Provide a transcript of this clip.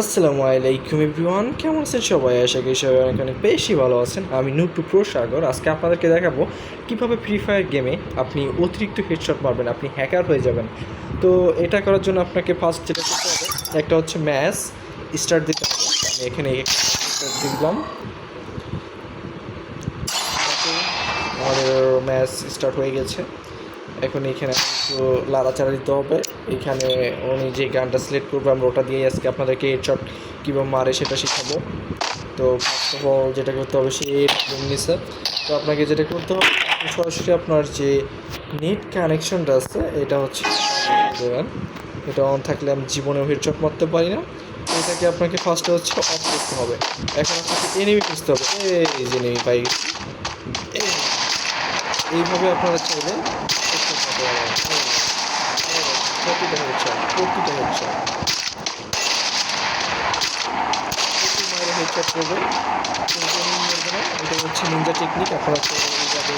আসসালামু আলাইকুম এভরিওয়ান, কেমন আছেন সবাই? আশা করি সবাই অনেক অনেক বেশি ভালো আছেন। আমি নুটু প্রো সাগর আজকে আপনাদেরকে দেখাবো কীভাবে ফ্রি ফায়ার গেমে আপনি অতিরিক্ত হেডশট মারবেন, আপনি হ্যাকার হয়ে যাবেন। তো এটা করার জন্য আপনাকে ফার্স্ট যেটা করতে হবে, একটা হচ্ছে ম্যাচ স্টার্ট দিতে হবে। আমি এখানে দিলাম। আমাদের ম্যাচ স্টার্ট হয়ে গেছে। এখন এখানে একটু লাড়াচাড়া দিতে হবে। এখানে উনি যে গানটা সিলেক্ট করবে, আমরা ওটা দিয়ে আজকে আপনাদেরকে হেডশট কীভাবে মারে সেটা শেখাবো। তো ফার্স্ট অফ অল যেটা করতে হবে, সে নিছে। তো আপনাকে যেটা করতে হবে সরাসরি আপনার যে নেট কানেকশনটা আছে, এটা হচ্ছে দেবেন এটা অন থাকলে আমি জীবনেও হেডশট মারতে পারি না। এটাকে আপনাকে ফার্স্টে হচ্ছে অফ করতে হবে। এখন আপনাকে এনিমি খুঁজতে হবে। এই যে এনিমি পাই এইভাবে আপনারা চাইলে এটা হচ্ছে নিনজা টেকনিক আপনারা এইভাবে